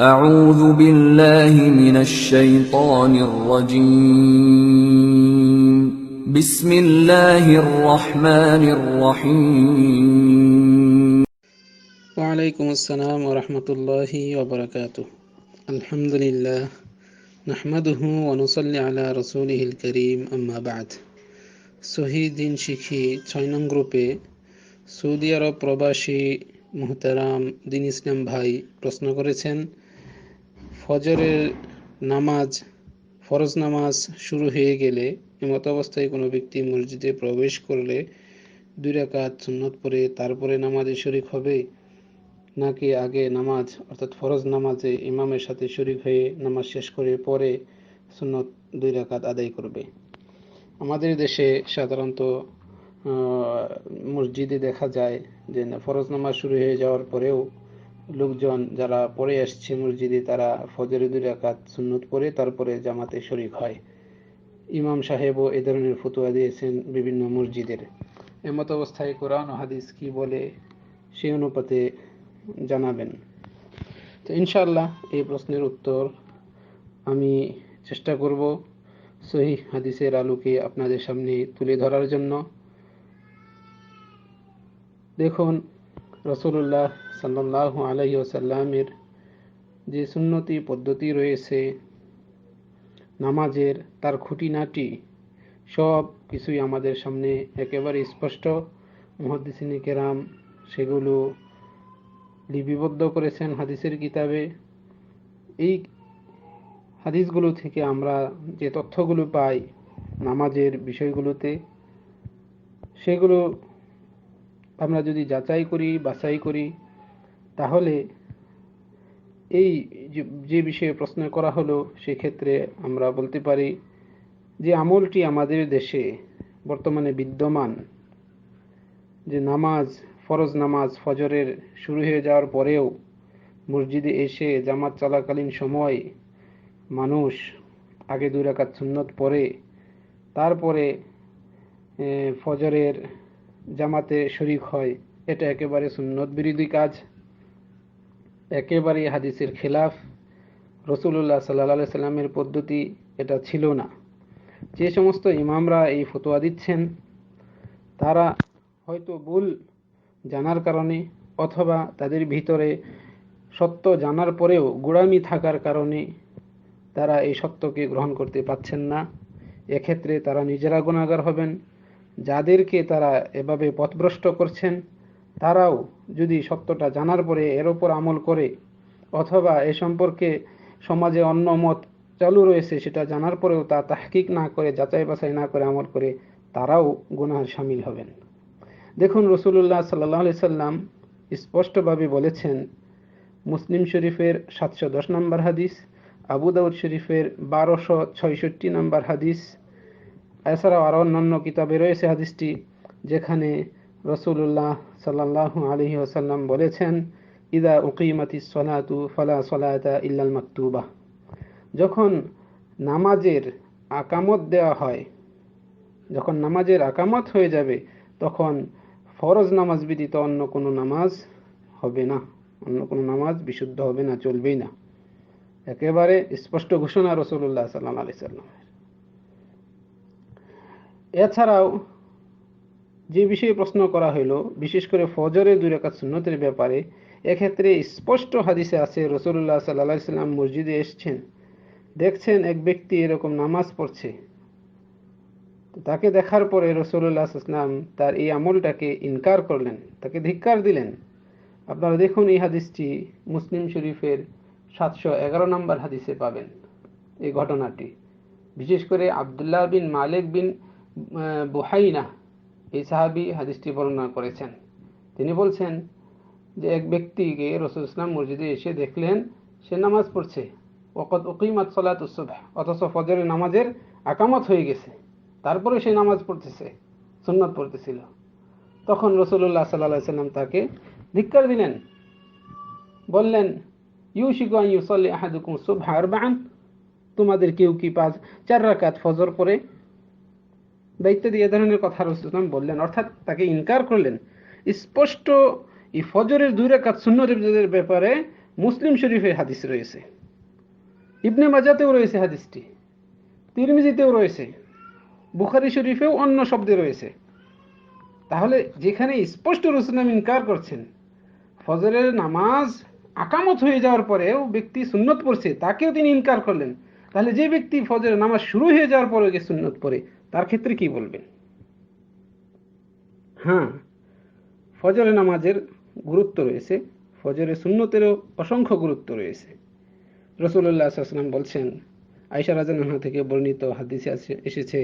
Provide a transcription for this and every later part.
أعوذ بالله من الشيطان الرجيم بسم الله الرحمن الرحيم ওয়ালাইকুম আসসালাম ওরহমতুল্লাহি ওবরাকাত আলহামদুলিল্লাহ নাহমাদুহু অনুসল্লি আলা রসুলিহিল করিম আম্মা বাদ সহি দিন শিখি ছয় নং গ্রুপে সৌদি আরব প্রবাসী মুহতারাম দিন ইসলাম ভাই প্রশ্ন করেছেন ফজরের নামাজ, ফরজ নামাজ শুরু হয়ে গেলে এমত অবস্থায় কোনো ব্যক্তি মসজিদে প্রবেশ করলে দুই রাকাত সুন্নত পরে তারপরে নামাজে শরিক হবে? নাকি আগে নামাজ, অর্থাৎ ফরজ নামাজে ইমামের সাথে শরিক হয়ে নামাজ শেষ করে পরে সুন্নত দুই রাকাত আদায় করবে? আমাদের দেশে সাধারণত মসজিদে দেখা যায় যে ফরজ নামাজ শুরু হয়ে যাওয়ার পরেও লোকজন যারা পড়ে আসছে মসজিদে, তারা ফজরে দুই রাকাত সুন্নত পড়ে, তারপরে জামাতে শরিক হয়। ইমাম সাহেবও এ ধরনের ফতুয়া দিয়েছেন বিভিন্ন মসজিদের। এমত অবস্থায় কোরআন ও হাদিস কি বলে সেই অনুপাতে জানাবেন। তো ইনশাআল্লাহ এই প্রশ্নের উত্তর আমি চেষ্টা করব সহি হাদিসের আলোকে আপনাদের সামনে তুলে ধরার জন্য। দেখুন রসুল্লাহ সাল্লাহ আলহি ওসাল্লামের যে সুন্নতি পদ্ধতি রয়েছে, নামাজের তার খুঁটিনাটি সব কিছুই আমাদের সামনে একেবারে স্পষ্ট। মহাদিসিনী কেরাম সেগুলো লিপিবদ্ধ করেছেন হাদিসের কিতাবে। এই হাদিসগুলো থেকে আমরা যে তথ্যগুলো পাই, নামাজের বিষয়গুলোতে, সেগুলো আমরা যদি যাচাই করি, বাছাই করি, তাহলে এই যে- বিষয়ে প্রশ্ন করা হলো, সেক্ষেত্রে আমরা বলতে পারি যে আমলটি আমাদের দেশে বর্তমানে বিদ্যমান। যে নামাজ, ফরজ নামাজ ফজরের শুরু হয়ে যাওয়ার পরেও মসজিদে এসে জামাত চলাকালীন সময় মানুষ আগে দুই রাকাত সুন্নত পরে তারপরে ফজরের জামাতে শরিক হয়, এটা একেবারে সুন্নত বিরোধী কাজ। একেবারে হাদিসের খেলাফ। রসুল্লাহ সাল্লাহ সাল্লামের পদ্ধতি এটা ছিল না। যে সমস্ত ইমামরা এই ফতোয়া দিচ্ছেন, তারা হয়তো ভুল জানার কারণে অথবা তাদের ভিতরে সত্য জানার পরেও গোড়ামি থাকার কারণে তারা এই সত্যকে গ্রহণ করতে পারছেন না। এক্ষেত্রে তারা নিজেরা গুণাগার হবেন। যাদেরকে তারা এভাবে পথভ্রষ্ট করছেন, তারাও যদি সত্যটা জানার পরে এর ওপর আমল করে, অথবা এ সম্পর্কে সমাজে অন্য মত চালু রয়েছে সেটা জানার পরেও তা তাহকিক না করে, যাচাই বাছাই না করে আমল করে, তারাও গুনাহ সামিল হবেন। দেখুন রসুল্লাহ সাল্লাহ সাল্লাম স্পষ্টভাবে বলেছেন, মুসলিম শরীফের সাতশো দশ নম্বর হাদিস, আবু দাউদ শরীফের বারোশো ছয়ষট্টি নম্বর হাদিস এছাড়াও আরও অন্যান্য কিতাবে রয়েছে হাদিসটি, যেখানে রসুল্লাহ সাল্লাহ আলহি আসাল্লাম বলেছেন, ইদা উকিমাতি সলাতু ফলা সলাতা ইল্লাল মাকতুবা। যখন নামাজের আকামত দেওয়া হয়, যখন নামাজের আকামত হয়ে যাবে, তখন ফরজ নামাজ ব্যতীত অন্য কোনো নামাজ হবে না, অন্য কোনো নামাজ বিশুদ্ধ হবে না, চলবেই না। একেবারে স্পষ্ট ঘোষণা রসুল্লাহ সাল্লাম আলি সাল্লামের এছাড়াও যে বিষয়ে প্রশ্ন করা হইল, বিশেষ করে ফজরে দুই রাকাত সুন্নতের ব্যাপারে, এক্ষেত্রে স্পষ্ট হাদিসে আছে রসুল্লাহ সাল্লাহ সাল্লাম মসজিদে এসছেন, দেখছেন এক ব্যক্তি এরকম নামাজ পড়ছে। তাকে দেখার পরে রসুল্লাহ ইসলাম তার এই আমলটাকে ইনকার করলেন, তাকে ধিক্কার দিলেন। আপনারা দেখুন এই হাদিসটি মুসলিম শরীফের সাতশো এগারো নম্বর হাদিসে পাবেন এই ঘটনাটি। বিশেষ করে আবদুল্লাহ বিন মালিক বিন বুহাইনা, এই সাহাবি হাদিসটি বর্ণনা করেছেন। তিনি বলছেন যে এক ব্যক্তিকে রসুল ইসলাম মসজিদে এসে দেখলেন, সে নামাজ পড়ছে। ওকত উকিমাত সলাত উসুবাহ অথচ ফজরের নামাজের আকামত হয়ে গেছে। তারপরে সে নামাজ পড়তেছে, সুন্নত পড়তেছিল। তখন রসুল্লাহ সাল্লাহ সাল্লাম তাকে ধিক্কার দিলেন। বললেন, ইউশিকু আন ইউসাল্লি আহাদুকুম সুবহা আরবাআন। তোমাদের কেউ কি পাঁচ, চার রাকাত ফজর পড়ে দায়িত্ব দিয়ে এ ধরনের কথা রসুলাম বললেন, অর্থাৎ তাকে ইনকার করলেন। স্পষ্ট এই ফজরের দুই রাকাত সুন্নতের ব্যাপারে মুসলিম শরীফের হাদিস রয়েছে। ইবনে মাজাতেও রয়েছে হাদিসটি, তিরমিজিতেও রয়েছে, বুখারি শরীফেও অন্য শব্দে রয়েছে। তাহলে যেখানে স্পষ্ট রসুলাম ইনকার করছেন, ফজরের নামাজ আকামত হয়ে যাওয়ার পরেও ব্যক্তি সুন্নত পড়ছে, তাকেও তিনি ইনকার করলেন। তাহলে যে ব্যক্তি ফজরের নামাজ শুরু হয়ে যাওয়ার পরে গিয়ে সুন্নত পড়ে তার ক্ষেত্রে কি বলবেন? হ্যাঁ ফজরের নামাজের গুরুত্ব রয়েছে, ফজরের সুন্নতেরও অসংখ্য গুরুত্ব রয়েছে। রসুল্লাহ আসলাম বলছেন আয়সা রাজানহা থেকে বর্ণিত হাদিসে এসেছে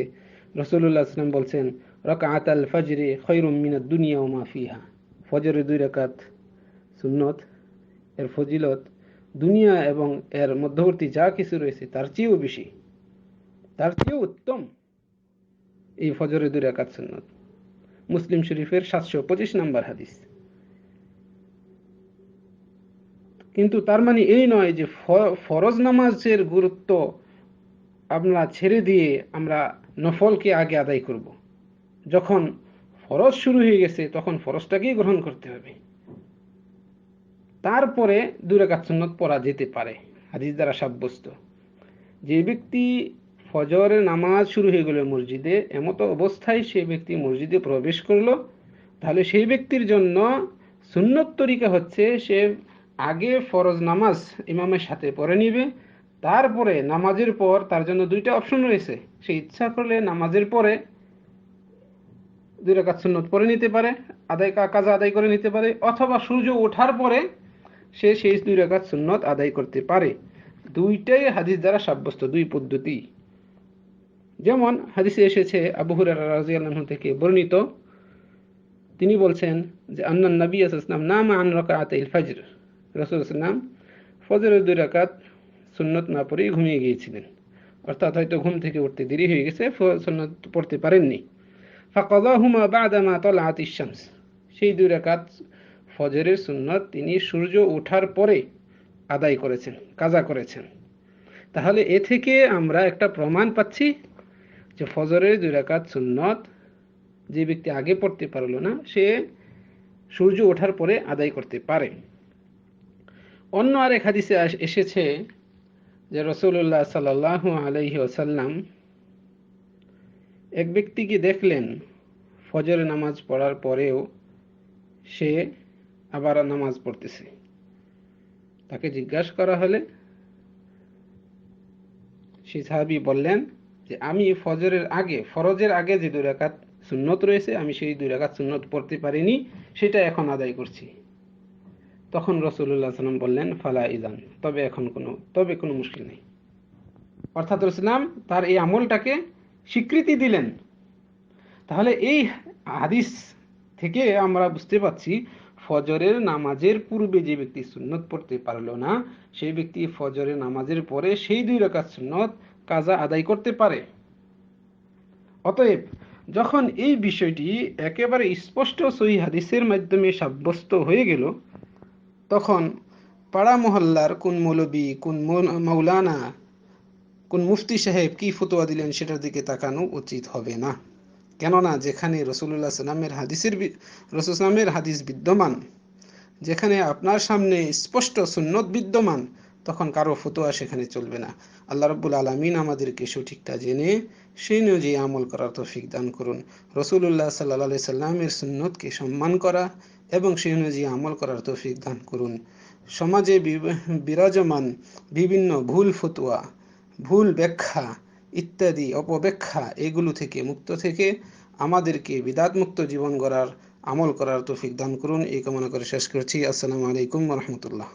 রসুল্লাহ আসলাম বলছেন রকাত আল ফজরে খৈরুম মিনাদ দুনিয়া ও মাফিহা ফজরের দুই রাকাত সুন্নত, এর ফজিলত দুনিয়া এবং এর মধ্যবর্তী যা কিছু রয়েছে, তার চেয়েও বেশি, তার চেয়েও উত্তম। এই ফজরের দুই রাকাত সুন্নত। মুসলিম শরীফের সাতশো পঁচিশ নম্বর হাদিস। কিন্তু তার মানে এই নয় যে ফরজ নামাজের গুরুত্ব আমরা ছেড়ে দিয়ে আমরা নফলকে আগে আদায় করব। যখন ফরজ শুরু হয়ে গেছে, তখন ফরজটাকেই গ্রহণ করতে হবে। তারপরে দুরাকাত সুন্নত পড়া যেতে পারে, হাদিস দ্বারা সাব্যস্ত। যে ব্যক্তি ফজরের নামাজ শুরু হয়ে গেল মসজিদে, এমতো অবস্থায় সেই ব্যক্তি মসজিদে প্রবেশ করল। তাহলে সেই ব্যক্তির জন্য সুন্নত তরিকা হচ্ছে, সে আগে ফরজ নামাজ ইমামের সাথে পড়ে নিবে, তারপরে নামাজের পর তার জন্য দুইটা অপশন রয়েছে। সে ইচ্ছা করলে নামাজের পরে দুই রাকাত সুন্নত পরে নিতে পারে, আদায় কাজ আদায় করে নিতে পারে, অথবা সূর্য ওঠার পরে সে সেই দুই রাকাত সুন্নত আদায় করতে পারে। দুইটাই হাদিস দ্বারা সাব্যস্ত, দুই পদ্ধতি। যেমন হাদিসে এসেছে, আবু হুরারা থেকে বর্ণিত। তিনি বলছেন যে আন্নান নবী আসলাম নাম আন রকাত ইল ফজর। রসুল ইসলাম ফজরের দুই রাকাত সুন্নত না পড়েই ঘুমিয়ে গিয়েছিলেন। অর্থাৎ হয়তো ঘুম থেকে উঠতে দেরি হয়ে গেছে সুন্নত পড়তে পারেননি। ফাকদাহুমা বাদামা তলাআত ইশামস সেই দুই রাকাত ফজরের সুন্নত তিনি সূর্য ওঠার পরে আদায় করেছেন, কাজা করেছেন। তাহলে এ থেকে আমরা একটা প্রমাণ পাচ্ছি যে ফজরের দুই রাকাত সুন্নত যে ব্যক্তি আগে পড়তে পারল না, সে সূর্য ওঠার পরে আদায় করতে পারে। অন্য আরেক হাদিসে এসেছে যে রসুল্লাহ সাল আলহি ওসাল্লাম এক ব্যক্তিকে দেখলেন ফজর নামাজ পড়ার পরেও সে আবার নামাজ পড়তেছে। তাকে জিজ্ঞাসা করা হলে সেই সাহাবি বললেন যে আমি ফজরের আগে, ফরজের আগে যে দুই রাকাত সুন্নত রয়েছে, আমি সেই দুই রাকাত সুন্নত পড়তে পারিনি, সেটা এখন আদায় করছি। তখন রসুল্লাহ সাল্লাম বললেন, ফালা ইদান তবে এখন কোনো, তবে কোনো মুশকিল নেই। অর্থাৎ রসুলাম তার এই আমলটাকে স্বীকৃতি দিলেন। তাহলে এই হাদিস থেকে আমরা বুঝতে পারছি, ফজরের নামাজের পূর্বে যে ব্যক্তি সুন্নত পড়তে পারল না, সেই ব্যক্তি ফজরের নামাজের পরে সেই দুই রাকাত সুন্নত কাজা আদায় করতে পারে। অতএব, যখন এই বিষয়টি একেবারে স্পষ্ট সহি হাদিসের মাধ্যমে সাব্যস্ত হয়ে গেল, তখন পাড়া মহল্লার কোন মৌলবী, কোন মৌলানা, কোন মুফতি সাহেব কি ফতোয়া দিলেন সেটার দিকে তাকানো উচিত হবে না। কেননা, যেখানে রসুল্লাহ সাল্লামের হাদিসের রসুল রসুলামের হাদিস বিদ্যমান, যেখানে আপনার সামনে স্পষ্ট সুন্নত বিদ্যমান তখন কারও ফতোয়া সেখানে চলবে না। আল্লাহ রব্বুল আলমিন আমাদেরকে সঠিকটা জেনে সেই অনুযায়ী আমল করার তৌফিক দান করুন। রসুল্লাহ সাল্লা সাল্লামের সুন্নতকে সম্মান করা এবং সেই অনুযায়ী আমল করার তৌফিক দান করুন। সমাজে বিরাজমান বিভিন্ন ভুল ফতুয়া, ভুল ব্যাখ্যা ইত্যাদি অপব্যাখ্যা এগুলো থেকে মুক্ত থেকে আমাদেরকে বিদাত মুক্ত জীবন গড়ার আমল করার তৌফিক দান করুন। এই কামনা করে শেষ করছি। আসসালামু আলাইকুম রহমতুল্লাহ।